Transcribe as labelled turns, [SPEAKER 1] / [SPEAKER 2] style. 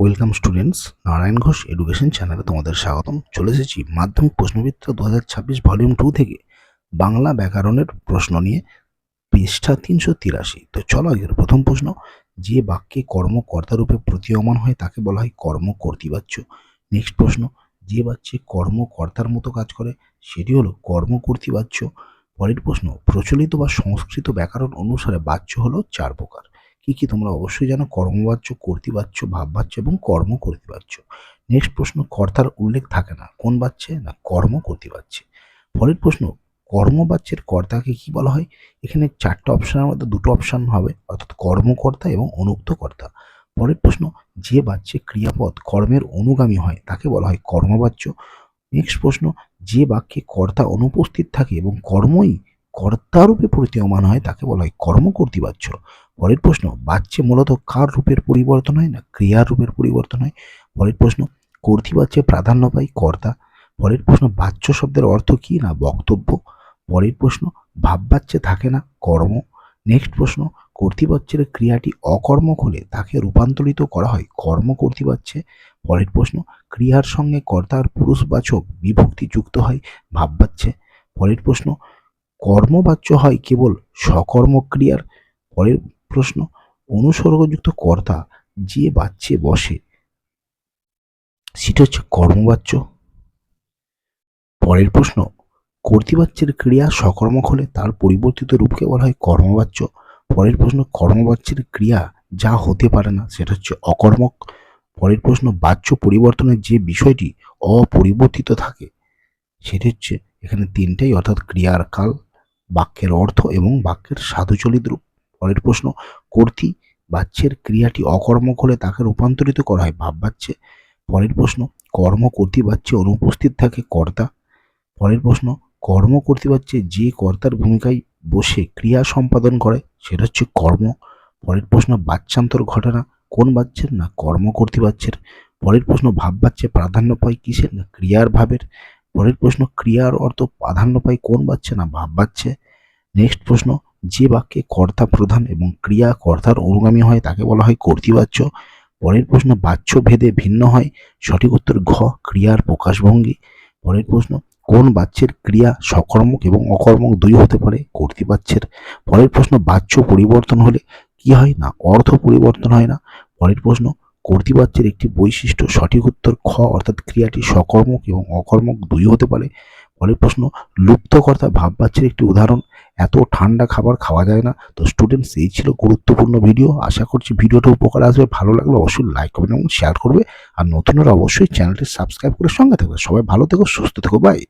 [SPEAKER 1] Welcome students, Narayan Ghosh education চ্যানেলে তোমাদের স্বাগতম। চলে এসেছি মাধ্যমিক প্রশ্নবিত্র দু হাজার ছাব্বিশ ভলিউম টু থেকে বাংলা ব্যাকরণের প্রশ্ন নিয়ে পৃষ্ঠা তিনশো তিরাশি। তো চলো আগের প্রথম প্রশ্ন, যে বাক্যে কর্মকর্তারূপে প্রতীয়মান হয় তাকে বলা হয় কর্ম কর্তৃবাচ্য নেক্সট প্রশ্ন, যে বাচ্চে কর্মকর্তার মতো কাজ করে, সেটি হলো কর্ম কর্তৃবাচ্য পরের প্রশ্ন, প্রচলিত বা সংস্কৃত ব্যাকরণ অনুসারে বাচ্য হলো চার প্রকার। কি কি তোমরা অবশ্যই জানো? কর্মবাচ্য, কর্তৃবাচ্য, ভাববাচ্য এবং কর্ম কর্তৃবাচ্য। নেক্সট প্রশ্ন, কর্তার উল্লেখ থাকে না। কোন বাচ্চে না, কর্ম কর্তৃবাচ্যে। পরের প্রশ্ন, কর্মবাচ্যের কর্তাকে কি বলা হয়? এখানে চারটা অপশানের মধ্যে দুটো অপশান হবে, অর্থাৎ কর্মকর্তা এবং অনুক্ত কর্তা পরের প্রশ্ন, যে বাচ্চে ক্রিয়াপদ কর্মের অনুগামী হয়, তাকে বলা হয় কর্মবাচ্য। নেক্সট প্রশ্ন, যে বাক্যে কর্তা অনুপস্থিত থাকে এবং কর্মই কর্তারূপে প্রতীয়মান হয়, তাকে বলা হয় কর্ম কর্তৃবাচ্য পরের প্রশ্ন বাচ্চে মূলত কার রূপের পরিবর্তন হয় না ক্রিয়ার রূপের পরিবর্তন হয়? পরের প্রশ্ন কর্তৃবাচ্যে প্রাধান্য পায় কর্তা? পরের প্রশ্ন বাচ্য শব্দের অর্থ কি না বক্তব্য? পরের প্রশ্ন ভাববাচ্যে থাকে না কর্ম? নেক্সট প্রশ্ন কর্তৃবাচ্যের ক্রিয়াটি অকর্মক হলে তাকে রূপান্তরিত করা হয় কর্ম কর্তৃবাচ্যে পরের প্রশ্ন, ক্রিয়ার সঙ্গে কর্তার পুরুষবাচক বিভক্তি যুক্ত হয় ভাববাচ্যে পরের প্রশ্ন কর্মবাচ্য হয় কেবল সকর্মক্রিয়ার পরের প্রশ্ন। অনুসর্গযুক্ত কর্তা যে বাচ্চে বসে, সেটা হচ্ছে কর্মবাচ্য। পরের প্রশ্ন, কর্তৃবাচ্যের ক্রিয়া সকর্মক হলে তার পরিবর্তিত রূপকে বলা হয় কর্মবাচ্য। পরের প্রশ্ন, কর্মবাচ্যের ক্রিয়া যা হতে পারে না, সেটা হচ্ছে অকর্মক। পরের প্রশ্ন, বাচ্য পরিবর্তনের যে বিষয়টি অপরিবর্তিত থাকে, সেটি হচ্ছে এখানে তিনটাই, অর্থাৎ ক্রিয়ার কাল, বাক্যের অর্থ এবং বাক্যের সাধুচলিত রূপ। পরের প্রশ্ন, কর্তৃ বাচ্যের ক্রিয়াটি অকর্মক হলে তাকে রূপান্তরিত করা হয়, ভাববাচ্যে। পরের প্রশ্ন, কর্ম কর্তি বাচ্চে অনুপস্থিত থাকে কর্তা। পরের প্রশ্ন, কর্ম কর্তৃবাচ্যে যে কর্তার ভূমিকায় বসে ক্রিয়া সম্পাদন করে, সেটা হচ্ছে কর্ম। পরের প্রশ্ন বাচ্চান্তর ঘটনা কোন বাচ্চের না কর্ম কর্তৃবাচ্যের? পরের প্রশ্ন ভাব বাচ্চে প্রাধান্য পায় কিসের না ক্রিয়ার ভাবের? পরের প্রশ্ন, ক্রিয়ার অর্থ প্রাধান্য পায় কোন বাচ্চে না ভাব বাচ্চে নেক্সট প্রশ্ন যে বাক্যে কর্তা প্রধান এবং ক্রিয়া কর্তার অনুগামী হয় তাকে বলা হয় কর্তৃবাচ্য। পরের প্রশ্ন, বাচ্য ভেদে ভিন্ন হয়? সঠিক উত্তর, ঘ, ক্রিয়ার প্রকাশভঙ্গি। পরের প্রশ্ন, কোন বাচ্যের ক্রিয়া সকর্মক এবং অকর্মক দুই হতে পারে? কর্তৃবাচ্যের। পরের প্রশ্ন, বাচ্য পরিবর্তন হলে কি হয় না? অর্থ পরিবর্তন হয় না। পরের প্রশ্ন, কর্তৃবাচ্যের একটি বৈশিষ্ট্য, সঠিক উত্তর, খ, অর্থাৎ ক্রিয়াটি সকর্মক এবং অকর্মক দুই হতে পারে? পরের প্রশ্ন, লুপ্তকর্তা ভাববাচ্যের একটি উদাহরণ এত ঠান্ডা খাবার খাওয়া যায় না। তো স্টুডেন্টস এই ছিল গুরুত্বপূর্ণ ভিডিও আশা করছি ভিডিওটা উপকার আসবে, ভালো লাগলে অবশ্যই লাইক করবেন এবং শেয়ার করবে। আর নতুনরা অবশ্যই চ্যানেলটি সাবস্ক্রাইব করে সঙ্গে থাকবে। সবাই ভালো থেকো, সুস্থ থেকো বাই